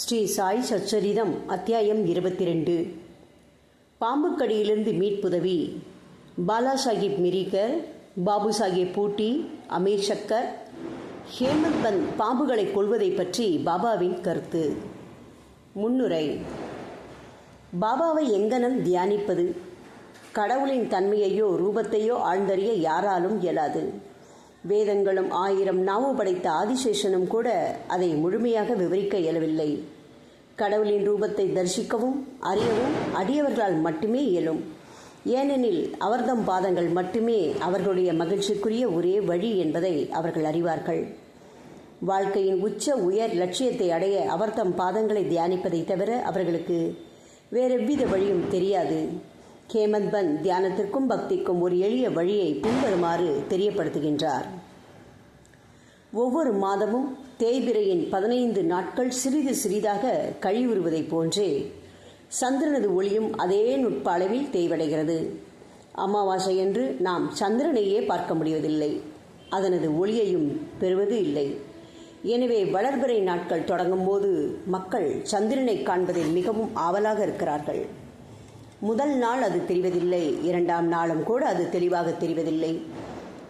ஸ்ரீ சாய் சச்சரிதம் அத்தியாயம் இருபத்தி ரெண்டு பாம்புக்கடியிலிருந்து மீட்புதவி. பாலா சாஹிப் மிரிகர் பாபு சாஹிப் பூட்டி அமீர் சக்கர் ஹேமந்த் பந்த் பாம்புகளை கொள்வதை பற்றி பாபாவின் கருத்து. முன்னுரை. பாபாவை எங்கனம் தியானிப்பது? கடவுளின் தன்மையையோ ரூபத்தையோ ஆழ்ந்தறிய யாராலும் இயலாது. வேதங்களும் ஆயிரம் நாவு படைத்த ஆதிசேஷனும் கூட அதை முழுமையாக விவரிக்க இயலவில்லை. கடவுளின் ரூபத்தை தரிசிக்கவும் அறியவும் அடியவர்களால் மட்டுமே இயலும். ஏனெனில் அவர்தம் பாதங்கள் மட்டுமே அவர்களுடைய மகிழ்ச்சிக்குரிய ஒரே வழி என்பதை அவர்கள் அறிவார்கள். வாழ்க்கையின் உச்ச உயர் லட்சியத்தை அடைய அவர்தம் பாதங்களை தியானிப்பதை தவிர அவர்களுக்கு வேறெவ்வித வழியும் தெரியாது. ஹேமந்த் பந்த் தியானத்திற்கும் பக்திக்கும் ஒரு எளிய வழியை பின்வருமாறு தெரியப்படுத்துகின்றார். ஒவ்வொரு மாதமும் தேய்பிரையின் பதினைந்து நாட்கள் சிறிது சிறிதாக கழிவுறுவதைப் போன்றே சந்திரனது ஒளியும் அதே நுட்ப அளவில் தேய்வடைகிறது. அமாவாசை என்று நாம் சந்திரனையே பார்க்க முடிவதில்லை. அதனது ஒளியையும் பெறுவது இல்லை. எனவே வளர்பிறை நாட்கள் தொடங்கும் போது மக்கள் சந்திரனை காண்பதில் மிகவும் ஆவலாக இருக்கிறார்கள். முதல் நாள் அது தெரிவதில்லை. இரண்டாம் நாளும் கூட அது தெளிவாக தெரிவதில்லை.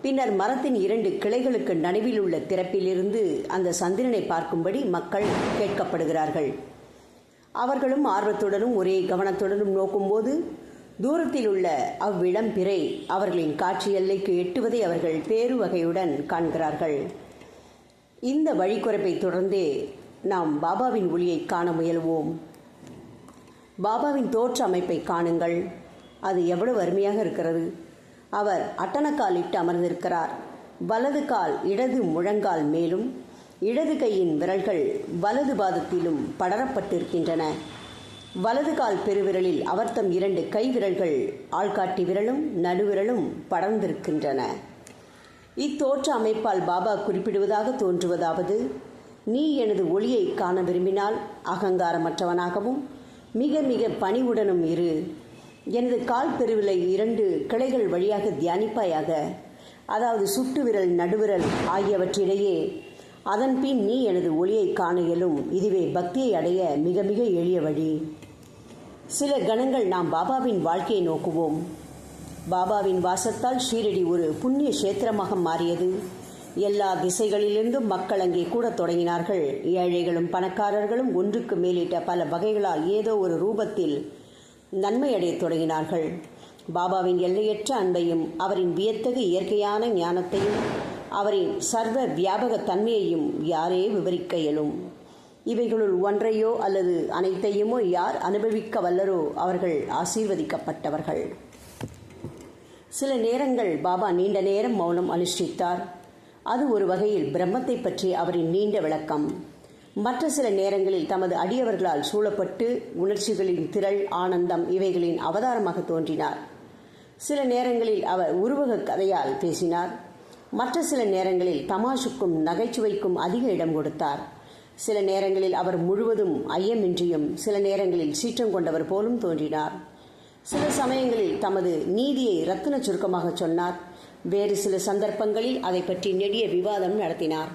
பின்னர் மரத்தின் இரண்டு கிளைகளுக்கு நடுவில் உள்ள திறப்பிலிருந்து அந்த சந்திரனை பார்க்கும்படி மக்கள் கேட்கப்படுகிறார்கள். அவர்களும் ஆர்வத்துடனும் ஒரே கவனத்துடனும் நோக்கும்போது தூரத்தில் உள்ள அவ்விடம் பிறை அவர்களின் காட்சி எல்லைக்கு எட்டுவதை அவர்கள் பேரு வகையுடன் காண்கிறார்கள். இந்த வழிக்குறைப்பை தொடர்ந்தே நாம் பாபாவின் ஒளியை காண முயல்வோம். பாபாவின் தோற்ற அமைப்பை காணுங்கள். அது எவ்வளவு அருமையாக இருக்கிறது. அவர் அட்டனக்காலிட்டு அமர்ந்திருக்கிறார். வலது கால் இடது முழங்கால் மேலும் இடது கையின் விரல்கள் வலது பாதத்திலும் படரப்பட்டிருக்கின்றன. வலது கால் பெருவிரலில் அவர்த்தம் இரண்டு கை விரல்கள் ஆள்காட்டி விரலும் நடுவிரலும் படர்ந்திருக்கின்றன. இத்தோற்ற அமைப்பால் பாபா குறிப்பிடுவதாக தோன்றுவதாவது நீ எனது ஒளியை காண விரும்பினால் அகங்காரமற்றவனாகவும் மிக மிக பணிவுடனும் இரு. எனது கால் பெருவிலை இரண்டு கிளைகள் வழியாக தியானிப்பாயாக. அதாவது சுட்டு விரல் நடுவிரல் ஆகியவற்றிடையே அதன்பின் நீ எனது ஒளியை காண இயலும். இதுவே பக்தியை அடைய மிக மிக எளிய வழி. சில கணங்கள் நாம் பாபாவின் வாழ்க்கையை நோக்குவோம். பாபாவின் வாசத்தால் ஷீரடி ஒரு புண்ணிய கஷேத்திரமாக மாறியது. எல்லா திசைகளிலிருந்தும் மக்கள் அங்கே கூட தொடங்கினார்கள். ஏழைகளும் பணக்காரர்களும் ஒன்றுக்கு மேலிட்ட பல வகைகளால் ஏதோ ஒரு ரூபத்தில் நன்மையடையத் தொடங்கினார்கள். பாபாவின் எல்லையற்ற அன்பையும் அவரின் வியத்தகு இயற்கையான ஞானத்தையும் அவரின் சர்வ வியாபக தன்மையையும் யாரே விவரிக்க இயலும். இவைகளுள் ஒன்றையோ அல்லது அனைத்தையுமோ யார் அனுபவிக்க வல்லரோ அவர்கள் ஆசீர்வதிக்கப்பட்டவர்கள். சில நேரங்கள் பாபா நீண்ட நேரம் மௌனம் அனுஷ்டித்தார். அது ஒரு வகையில் பிரம்மத்தை பற்றி அவரின் நீண்ட விளக்கம். மற்ற சில நேரங்களில் தமது அடியவர்களால் சூழப்பட்டு உணர்ச்சிகளின் திரள் ஆனந்தம் இவைகளின் அவதாரமாக தோன்றினார். சில நேரங்களில் அவர் உருவக கதையால் பேசினார். மற்ற சில நேரங்களில் தமாஷுக்கும் நகைச்சுவைக்கும் அதிக இடம் கொடுத்தார். சில நேரங்களில் அவர் முழுவதும் ஐயமின்றியும் சில நேரங்களில் சீற்றம் கொண்டவர் போலும் தோன்றினார். சில சமயங்களில் தமது நீதியை ரத்தின சுருக்கமாக சொன்னார். வேறு சில சந்தர்ப்பங்களில் அதை பற்றி நெடிய விவாதம் நடத்தினார்.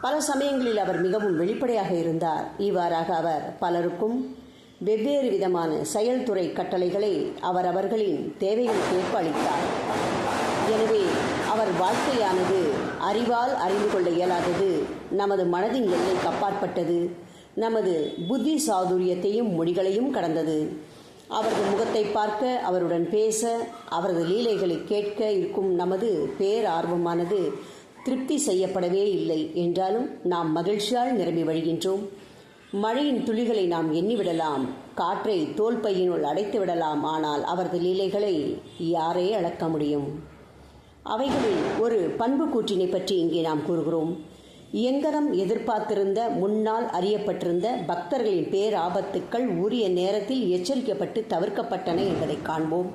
பல சமயங்களில் அவர் மிகவும் வெளிப்படையாக இருந்தார். இவ்வாறாக அவர் பலருக்கும் வெவ்வேறு விதமான செயல்துறை கட்டளைகளை அவரவர்களின் தேவைகளுக்கு ஏற்ப அளித்தார். எனவே அவர் வாழ்க்கையானது அறிவால் அறிந்து கொள்ள இயலாதது நமது மனதின் எல்லைக்கு அப்பாற்பட்டது நமது புத்தி சாதுரியத்தையும் மொழிகளையும் கடந்தது. அவரது முகத்தை பார்க்க அவருடன் பேச அவரது லீலைகளை கேட்க இருக்கும் நமது பேரார்வமானது திருப்தி செய்யப்படவே இல்லை என்றாலும் நாம் மகிழ்ச்சியால் நிரம்பி வழிகின்றோம். மழையின் துளிகளை நாம் எண்ணிவிடலாம் காற்றை தோல் பையினுள் அடைத்து விடலாம் ஆனால் அவரது லீலைகளை யாரே அளக்க முடியும்? அவைகளில் ஒரு பண்பு கூற்றினை பற்றி இங்கே நாம் கூறுகிறோம். இயங்கரம் எதிர்பார்த்திருந்த முன்னால் அறியப்பட்டிருந்த பக்தர்களின் பேராபத்துக்கள் உரிய நேரத்தில் எச்சரிக்கப்பட்டு தவிர்க்கப்பட்டன என்பதை காண்போம்.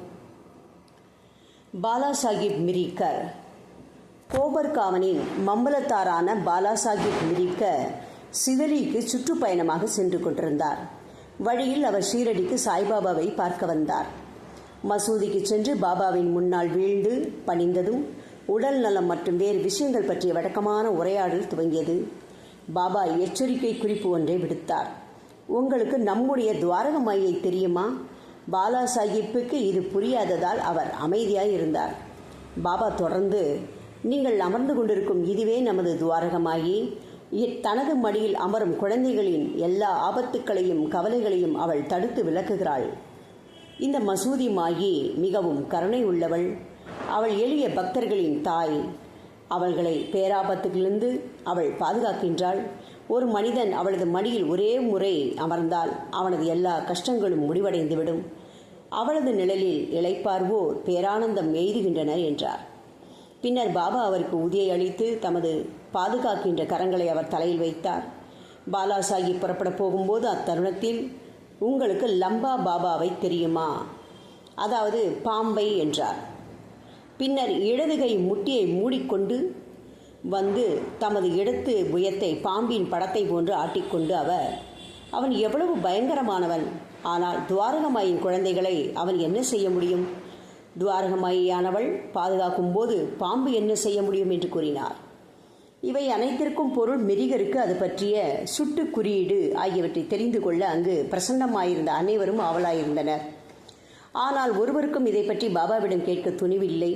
பாலாசாஹிப் மிரிக்கர். கோபர்காவனின் மம்பலத்தாரான பாலாசாஹிப் மிரிக்கர் சிதலிக்கு சுற்றுப்பயணமாக சென்று கொண்டிருந்தார். வழியில் அவர் ஷீரடிக்கு சாய்பாபாவை பார்க்க வந்தார். மசூதிக்கு சென்று பாபாவின் முன்னால் வீழ்ந்து பணிந்ததும் உடல் நலம் மற்றும் வேறு விஷயங்கள் பற்றிய வழக்கமான உரையாடல் துவங்கியது. பாபா எச்சரிக்கை குறிப்பு ஒன்றை விடுத்தார். உங்களுக்கு நம்முடைய துவாரகமாயை தெரியுமா? பாலா சாஹிப்புக்கு இது புரியாததால் அவர் அமைதியாய் இருந்தார். பாபா தொடர்ந்து நீங்கள் அமர்ந்து கொண்டிருக்கும் இதுவே நமது துவாரகமாயி தனது மடியில் அமரும் குழந்தைகளின் எல்லா ஆபத்துக்களையும் கவலைகளையும் அவள் தடுத்து விளக்குகிறாள். இந்த மசூதி மாயி மிகவும் கருணை உள்ளவள். அவள் எளிய பக்தர்களின் தாய். அவள்களை பேராபத்துகளிலிருந்து அவள் பாதுகாக்கின்றாள். ஒரு மனிதன் அவளது மடியில் ஒரே முறை அமர்ந்தால் அவனது எல்லா கஷ்டங்களும் முடிவடைந்துவிடும். அவளது நிழலில் இளைப்பார்வோர் பேரானந்தம் எய்துகின்றனர் என்றார். பின்னர் பாபா அவருக்கு உதியை அளித்து தமது பாதுகாக்கின்ற கரங்களை அவர் தலையில் வைத்தார். பாலா சாஹிப் புறப்பட போகும்போது அத்தருணத்தில் உங்களுக்கு லம்பா பாபாவை தெரியுமா? அதாவது பாம்பை என்றார். பின்னர் இடதுகை முட்டியை மூடிக்கொண்டு வந்து தமது இடத்து புயத்தை பாம்பின் படத்தை போன்று ஆட்டிக்கொண்டு அவர் அவன் எவ்வளவு பயங்கரமானவன். ஆனால் துவாரகமாயின் குழந்தைகளை அவன் என்ன செய்ய முடியும்? துவாரகமாயியானவள் பாதுகாக்கும் போது பாம்பு என்ன செய்ய முடியும்? என்று கூறினார். இவை அனைத்திற்கும் பொருள் மிரிகருக்கு அது பற்றிய சுட்டு குறியீடு ஆகியவற்றை தெரிந்து கொள்ள அங்கு பிரசன்னமாயிருந்த அனைவரும் ஆவலாயிருந்தனர். ஆனால் ஒருவருக்கும் இதை பற்றி பாபாவிடம் கேட்க துணிவில்லை.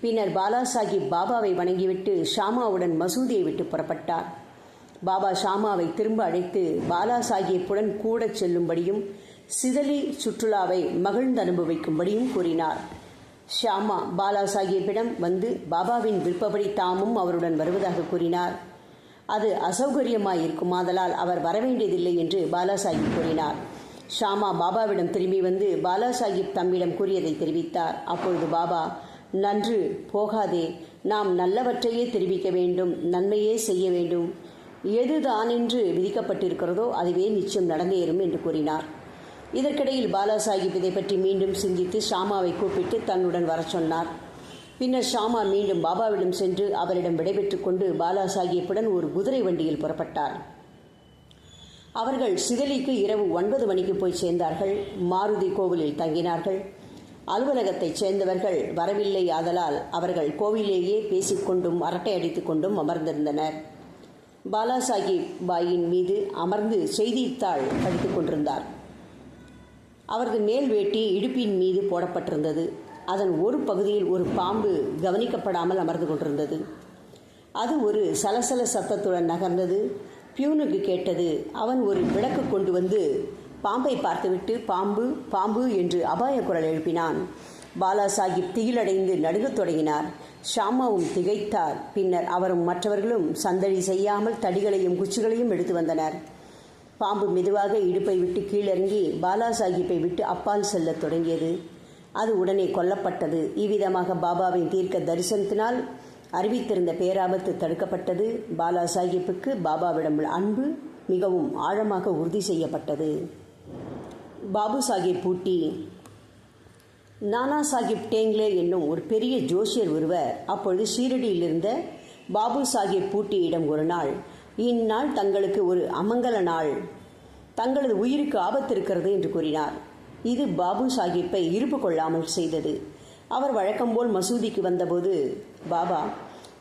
பின்னர் பாலா சாஹிப் பாபாவை வணங்கிவிட்டு ஷாமாவுடன் மசூதியை விட்டு புறப்பட்டார். பாபா ஷாமாவை திரும்ப அழைத்து பாலா சாஹிப்புடன் கூடச் செல்லும்படியும் சிதலி சுற்றுலாவை மகிழ்ந்து அனுபவிக்கும்படியும் கூறினார். ஷாமா பாலா சாஹிப்பிடம் வந்து பாபாவின் விருப்பப்படி தாமும் அவருடன் வருவதாக கூறினார். அது அசௌகரியமாய் இருக்குமாதலால் அவர் வரவேண்டியதில்லை என்று பாலா சாஹிப் கூறினார். ஷாமா பாபாவிடம் திரும்பி வந்து பாலா சாஹிப் தம்மிடம் கூறியதை தெரிவித்தார். அப்பொழுது பாபா நன்று போகாதே நாம் நல்லவற்றையே தெரிவிக்க வேண்டும் நன்மையே செய்ய வேண்டும். எதுதான் என்று விதிக்கப்பட்டிருக்கிறதோ அதுவே நிச்சயம் நடந்தேறும் என்று கூறினார். இதற்கிடையில் பாலா சாஹிப் இதை பற்றி மீண்டும் சிந்தித்து ஷாமாவை கூப்பிட்டு தன்னுடன் வரச் சொன்னார். பின்னர் ஷாமா மீண்டும் பாபாவிடம் சென்று அவரிடம் விடைபெற்றுக் கொண்டு பாலா சாஹிப்புடன் ஒரு குதிரை வண்டியில் புறப்பட்டார். அவர்கள் சிதலிக்கு இரவு ஒன்பது மணிக்கு போய் சேர்ந்தார்கள். மாருதி கோவிலில் தங்கினார்கள். அலுவலகத்தைச் சேர்ந்தவர்கள் வரவில்லை ஆதலால் அவர்கள் கோவிலேயே பேசிக்கொண்டும் அரட்டை அடித்துக் கொண்டும் அமர்ந்திருந்தனர். பாலா சாஹிப் பாயின் மீது அமர்ந்து செய்தித்தாள் படித்துக் கொண்டிருந்தார். அவரது மேல் வேட்டி இடுப்பின் மீது போடப்பட்டிருந்தது. அதன் ஒரு பகுதியில் ஒரு பாம்பு கவனிக்கப்படாமல் அமர்ந்து கொண்டிருந்தது. அது ஒரு சலசல சத்தத்துடன் நகர்ந்தது. பியூனுக்கு கேட்டது. அவன் ஒரு விளக்கு கொண்டு வந்து பாம்பை பார்த்துவிட்டு பாம்பு பாம்பு என்று அபாய குரல் எழுப்பினான். பாலா சாஹிப் திகிலடைந்து நடுங்கத் தொடங்கினார். ஷாமாவும் திகைத்தார். பின்னர் அவரும் மற்றவர்களும் சந்தடி செய்யாமல் தடிகளையும் குச்சிகளையும் எடுத்து வந்தனர். பாம்பு மெதுவாக இடுப்பை விட்டு கீழிறங்கி பாலா சாஹிப்பை விட்டு அப்பால் செல்லத் தொடங்கியது. அது உடனே கொல்லப்பட்டது. இவ்விதமாக பாபாவின் தீர்க்க தரிசனத்தினால் அறிவித்திருந்த பேராபத்து தடுக்கப்பட்டது. பாலா சாஹிப்புக்கு பாபாவிடம் அன்பு மிகவும் ஆழமாக உறுதி செய்யப்பட்டது. பாபு சாஹிப் பூட்டி நானா சாஹிப் டேங்லே என்னும் ஒரு பெரிய ஜோஷியர் ஒருவர் அப்பொழுது ஷீரடியில் இருந்த பாபு சாஹிப் பூட்டியிடம் ஒரு நாள் இந்நாள் தங்களுக்கு ஒரு அமங்கல நாள் தங்களது உயிருக்கு ஆபத்து இருக்கிறது என்று கூறினார். இது பாபு சாஹிப்பை இருப்பு கொள்ளாமல் செய்தது. அவர் வழக்கம்போல் மசூதிக்கு வந்தபோது பாபா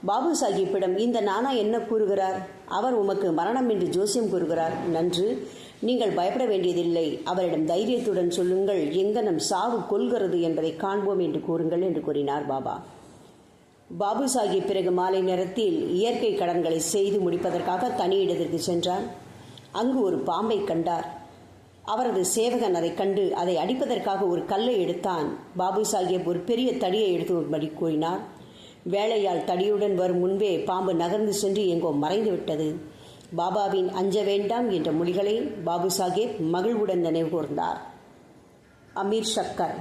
பாபு சாஹிப்பிடம் இந்த நானா என்ன கூறுகிறார்? அவர் உமக்கு மரணம் என்று ஜோசியம் கூறுகிறார். நன்று நீங்கள் பயப்பட வேண்டியதில்லை. அவரிடம் தைரியத்துடன் சொல்லுங்கள். எங்கனம் சாவு கொள்கிறது என்பதை காண்போம் என்று கூறுங்கள் என்று கூறினார் பாபா. பாபு சாஹிப் பிறகு மாலை நேரத்தில் இயற்கை கடன்களை செய்து முடிப்பதற்காக தனி இடத்திற்கு சென்றார். அங்கு ஒரு பாம்பை கண்டார். அவரது சேவகன் அதை கண்டு அதை அடிப்பதற்காக ஒரு கல்லை எடுத்தான். பாபு சாஹிப் ஒரு பெரிய தடியை எடுத்து வரும்படி கூறினார். வேலையால் தடியுடன் வரும் முன்பே பாம்பு நகர்ந்து சென்று எங்கோ மறைந்துவிட்டது. பாபாவின் அஞ்ச வேண்டாம் என்ற மொழிகளை பாபு சாஹேப் மகிழ்வுடன் நினைவு கூர்ந்தார். அமீர் ஷக்கர்.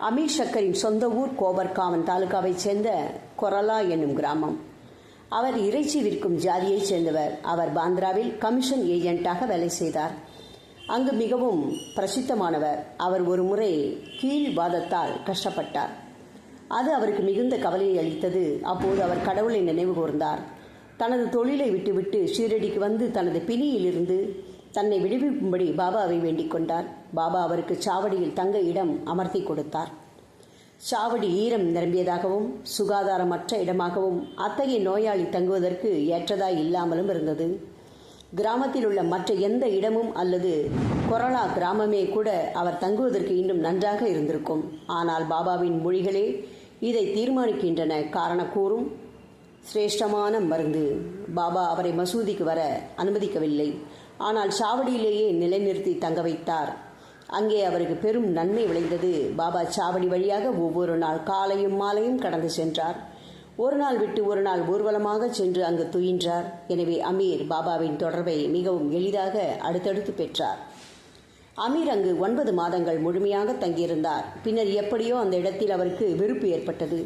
அமீர் ஷக்கரின் சொந்த ஊர் கோபர்காமன் தாலுகாவைச் சேர்ந்த கொரலா என்னும் கிராமம். அவர் இறைச்சி விற்கும் ஜாதியைச் சேர்ந்தவர். அவர் பாந்திராவில் கமிஷன் ஏஜென்ட்டாக வேலை செய்தார். அங்கு மிகவும் பிரசித்தமானவர். அவர் ஒரு முறை கீழ் வாதத்தால் கஷ்டப்பட்டார். அது அவருக்கு மிகுந்த கவலையை அளித்தது. அப்போது அவர் கடவுளை நினைவு கூர்ந்தார். தனது தொழிலை விட்டுவிட்டு ஷீரடிக்கு வந்து தனது பிணியிலிருந்து தன்னை விடுவிக்கும்படி பாபாவை வேண்டிக் கொண்டார். பாபா அவருக்கு சாவடியில் தங்க இடம் அமர்த்தி கொடுத்தார். சாவடி ஈரம் நிரம்பியதாகவும் சுகாதாரமற்ற இடமாகவும் அத்தகைய நோயாளி தங்குவதற்கு ஏற்றதாய் இல்லாமலும் இருந்தது. கிராமத்தில் உள்ள மற்ற எந்த இடமும் அல்லது கொரலா கிராமமே கூட அவர் தங்குவதற்கு இன்னும் நன்றாக இருந்திருக்கும். ஆனால் பாபாவின் மொழிகளே இதை தீர்மானிக்கின்றன. காரணக்கூறும் சிரேஷ்டமான மருந்து. பாபா அவரை மசூதிக்கு வர அனுமதிக்கவில்லை. ஆனால் சாவடியிலேயே நிலைநிறுத்தி தங்க வைத்தார். அங்கே அவருக்கு பெரும் நன்மை விளைந்தது. பாபா சாவடி வழியாக ஒவ்வொரு நாள் காலையும் மாலையும் கடந்து சென்றார். ஒரு நாள் விட்டு ஒரு நாள் ஊர்வலமாக சென்று அங்கு துயின்றார். எனவே அமீர் பாபாவின் தொடர்பை மிகவும் எளிதாக அடுத்தடுத்து பெற்றார். அமீர் அங்கு ஒன்பது மாதங்கள் முழுமையாக தங்கியிருந்தார். பின்னர் எப்படியோ அந்த இடத்தில் அவருக்கு வெறுப்பு ஏற்பட்டது.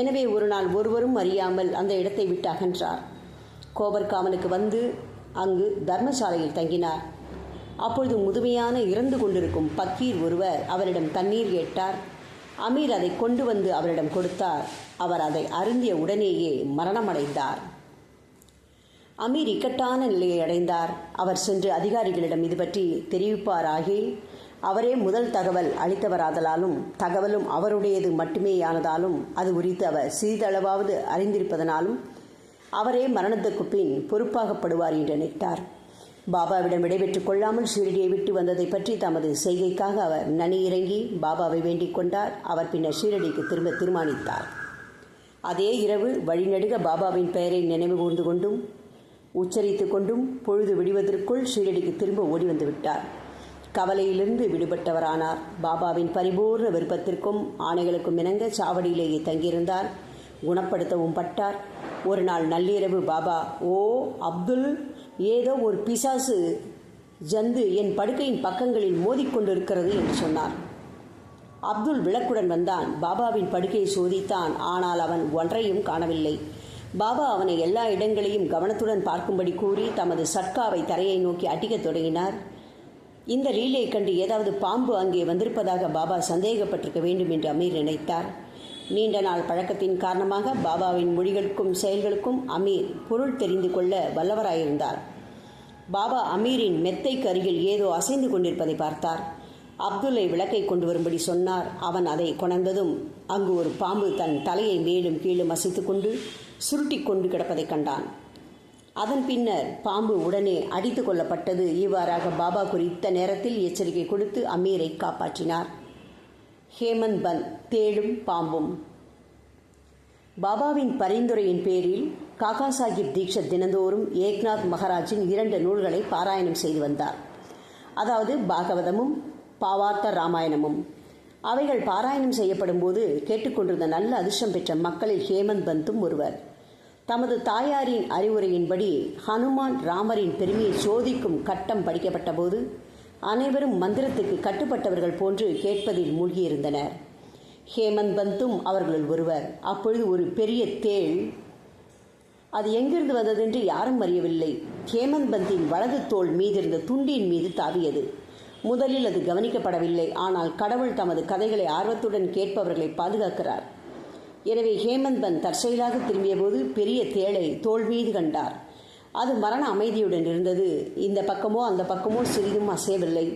எனவே ஒரு நாள் ஒருவரும் அறியாமல் அந்த இடத்தை விட்டு அகன்றார். கோபர்காமனுக்கு வந்து அங்கு தர்மசாலையில் தங்கினார். அப்பொழுது முதுமையான இறந்து கொண்டிருக்கும் பக்கீர் ஒருவர் அவரிடம் தண்ணீர் கேட்டார். அமீர் அதை கொண்டு வந்து அவரிடம் கொடுத்தார். அவர் அதை அருந்திய உடனேயே மரணமடைந்தார். அமீர் இக்கட்டான நிலையை அடைந்தார். அவர் சென்று அதிகாரிகளிடம் இது பற்றி தெரிவிப்பாராகில் அவரே முதல் தகவல் அளித்தவராதலாலும் தகவலும் அவருடையது மட்டுமேயானதாலும் அது குறித்து அவர் சிறிதளவாவது அறிந்திருப்பதனாலும் அவரே மரணத்துக்கு பின் பொறுப்பாகப்படுவார் என்று நினைத்தார். பாபாவிடம் விடைபெற்றுக் கொள்ளாமல் ஷீரடியை விட்டு வந்ததை பற்றி தமது செய்கைக்காக அவர் நனி இறங்கி பாபாவை வேண்டிக் கொண்டார். அவர் பின்னர் ஷீரடிக்கு திரும்ப தீர்மானித்தார். அதே இரவு வழிநடுக பாபாவின் பெயரை நினைவு கூர்ந்து கொண்டும் உச்சரித்து கொண்டும் பொழுது விடுவதற்குள் ஷீரடிக்கு திரும்ப ஓடி வந்து விட்டார். கவலையிலிருந்து விடுபட்டவரானார். பாபாவின் பரிபூர்ண விருப்பத்திற்கும் ஆணைகளுக்கும் இணங்க சாவடியிலேயே தங்கியிருந்தார். குணப்படுத்தவும் பட்டார். ஒரு நாள் நள்ளிரவு பாபா ஓ அப்துல் ஏதோ ஒரு பிசாசு ஜந்து என் படுக்கையின் பக்கங்களில் மோதிக்கொண்டிருக்கிறது என்று சொன்னார். அப்துல் விளக்குடன் வந்தான். பாபாவின் படுக்கையை சோதித்தான். ஆனால் அவன் ஒன்றையும் காணவில்லை. பாபா அவனை எல்லா இடங்களையும் கவனத்துடன் பார்க்கும்படி கூறி தமது சட்காவை தரையை நோக்கி அடிக்கத் தொடங்கினார். இந்த லீலையை கண்டு ஏதாவது பாம்பு அங்கே வந்திருப்பதாக பாபா சந்தேகப்பட்டிருக்க வேண்டும் என்று அமீர் நினைத்தார். நீண்ட நாள் பழக்கத்தின் காரணமாக பாபாவின் மொழிகளுக்கும் செயல்களுக்கும் அமீர் பொருள் தெரிந்து கொள்ள வல்லவராயிருந்தார். பாபா அமீரின் மெத்தைக்கு அருகில் ஏதோ அசைந்து கொண்டிருப்பதை பார்த்தார். அப்துல்லை விளக்கை கொண்டு வரும்படி சொன்னார். அவன் அதை கொணர்ந்ததும் அங்கு ஒரு பாம்பு தன் தலையை மேலும் கீழும் அசைத்துக்கொண்டு சுருட்டி கொண்டு கிடப்பதைக் கண்டான். அதன் பின்னர் பாம்பு உடனே அடித்து கொள்ளப்பட்டது இவ்வாறாக பாபா குறித்த நேரத்தில் எச்சரிக்கை கொடுத்து அமீரை காப்பாற்றினார். ஹேமந்த் பந்த் தேடும் பாம்பும். பாபாவின் பரிந்துரையின் பேரில் காகா சாஹிப் தீக்ஷத் தினந்தோறும் ஏக்நாத் மகாராஜின் இரண்டு நூல்களை பாராயணம் செய்து வந்தார். அதாவது பாகவதமும் பாவார்த்த ராமாயணமும். அவைகள் பாராயணம் செய்யப்படும் போது கேட்டுக்கொண்டிருந்த நல்ல அதிர்ஷ்டம் பெற்ற மக்களில் ஹேமந்த் பந்தும் ஒருவர். தமது தாயாரின் அறிவுரையின்படி ஹனுமான் ராமரின் பெருமையை சோதிக்கும் கட்டம் படிக்கப்பட்ட போது அனைவரும் மந்திரத்துக்கு கட்டுப்பட்டவர்கள் போன்று கேட்பதில் மூழ்கியிருந்தனர். ஹேமந்த் பந்தும் அவர்களில் ஒருவர். அப்பொழுது ஒரு பெரிய தேள் அது எங்கிருந்து வந்ததென்று யாரும் அறியவில்லை. ஹேமந்த் பந்தின் வலது தோல் மீதிருந்த துண்டின் மீது தாவியது. முதலில் அது கவனிக்கப்படவில்லை. ஆனால் கடவுள் தமது கதைகளை ஆர்வத்துடன் கேட்பவர்களை பாதுகாக்கிறார். எனவே ஹேமந்த் தற்செயலாக திரும்பியபோது பெரிய தேளை தோல் மீது கண்டார். அது மரண அமைதியுடன் இருந்தது. இந்த பக்கமோ அந்த பக்கமோ சிறிதும் அசையவில்லை.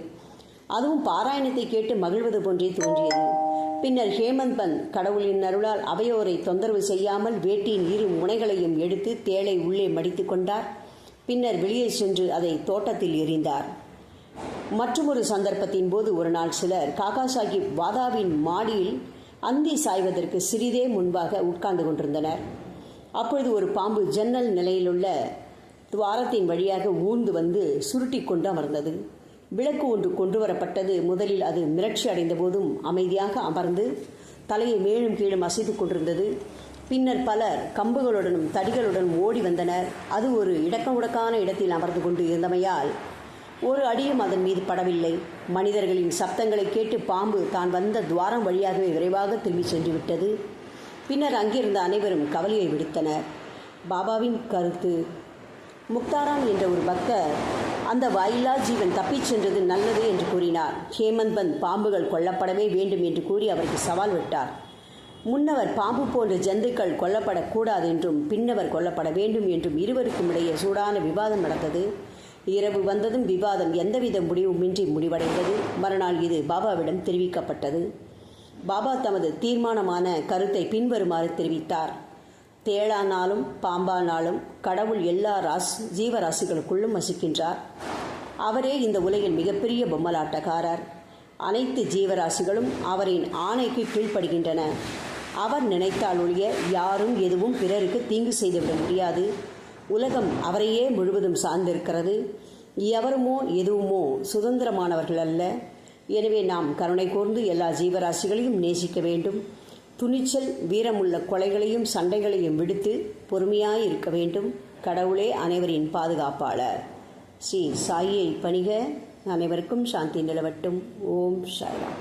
அதுவும் பாராயணத்தை கேட்டு மகிழ்வது போன்றே தோன்றியது. பின்னர் ஹேமந்த் பந்த் கடவுளின் அருளால் அவையோரை தொந்தரவு செய்யாமல் வேட்டியின் இரு முனைகளையும் எடுத்து தேளை உள்ளே மடித்து கொண்டார். பின்னர் வெளியே சென்று அதை தோட்டத்தில் எறிந்தார். மற்றொரு சந்தர்ப்பத்தின் போது ஒரு நாள் சிலர் காகா சாஹிப் வாதாவின் மாடியில் அந்தி சாய்வதற்கு சிறிதே முன்பாக உட்கார்ந்து கொண்டிருந்தனர். அப்பொழுது ஒரு பாம்பு ஜன்னல் நிலையிலுள்ள துவாரத்தின் வழியாக ஊர்ந்து வந்து சுருட்டி கொண்டு அமர்ந்தது. விளக்கு ஒன்று கொண்டு வரப்பட்டது. முதலில் அது மிரட்சி அடைந்த போதும் அமைதியாக அமர்ந்து தலையை மேலும் கீழும் அசைத்து கொண்டிருந்தது. பின்னர் பலர் கம்புகளுடனும் தடிகளுடனும் ஓடி வந்தனர். அது ஒரு இடக்க உடக்கான இடத்தில் அமர்ந்து கொண்டு இருந்தமையால் ஒரு அடியும் அதன் மீது படவில்லை. மனிதர்களின் சப்தங்களை கேட்டு பாம்பு தான் வந்த துவாரம் வழியாகவே விரைவாக திரும்பி சென்று விட்டது பின்னர் அங்கிருந்த அனைவரும் கவலையை விடுத்தனர். பாபாவின் கருத்து முக்தாராம் என்ற ஒரு பக்தர் அந்த வாயிலா ஜீவன் தப்பிச் சென்றது நல்லது என்று கூறினார். ஹேமந்த் பந்த் பாம்புகள் கொல்லப்படவே வேண்டும் என்று கூறி அவருக்கு சவால் விட்டார். முன்னவர் பாம்பு போன்ற ஜந்துக்கள் கொல்லப்படக்கூடாது என்றும் பின்னவர் கொல்லப்பட வேண்டும் என்றும் இருவருக்கும் இடையே சூடான விவாதம் நடந்தது. இரவு வந்ததும் விவாதம் எந்தவித முடிவுமின்றி முடிவடைந்தது. மறுநாள் இது பாபாவிடம் தெரிவிக்கப்பட்டது. பாபா தமது தீர்மானமான கருத்தை பின்வருமாறு தெரிவித்தார். தேளானாலும் பாம்பானாலும் கடவுள் எல்லா ராசி ஜீவராசிகளுக்குள்ளும் வசிக்கின்றார். அவரே இந்த உலகில் மிகப்பெரிய பொம்மலாட்டக்காரர். அனைத்து ஜீவராசிகளும் அவரின் ஆணைக்கு கீழ்ப்படுகின்றன. அவர் நினைத்தால் ஒழிய யாரும் எதுவும் பிறருக்கு தீங்கு செய்துவிட முடியாது. உலகம் அவரையே முழுவதும் சார்ந்திருக்கிறது. எவருமோ எதுவுமோ சுதந்திரமானவர்கள் அல்ல. எனவே நாம் கருணை கூர்ந்து எல்லா ஜீவராசிகளையும் நேசிக்க வேண்டும். துணிச்சல் வீரமுள்ள கொலைகளையும் சண்டைகளையும் விடுத்து பொறுமையாய் இருக்க வேண்டும். கடவுளே அனைவரின் பாதுகாப்பாளர். ஸ்ரீ சாயியை பணிக. அனைவருக்கும் சாந்தி நிலவட்டும். ஓம் சாய்ராம்.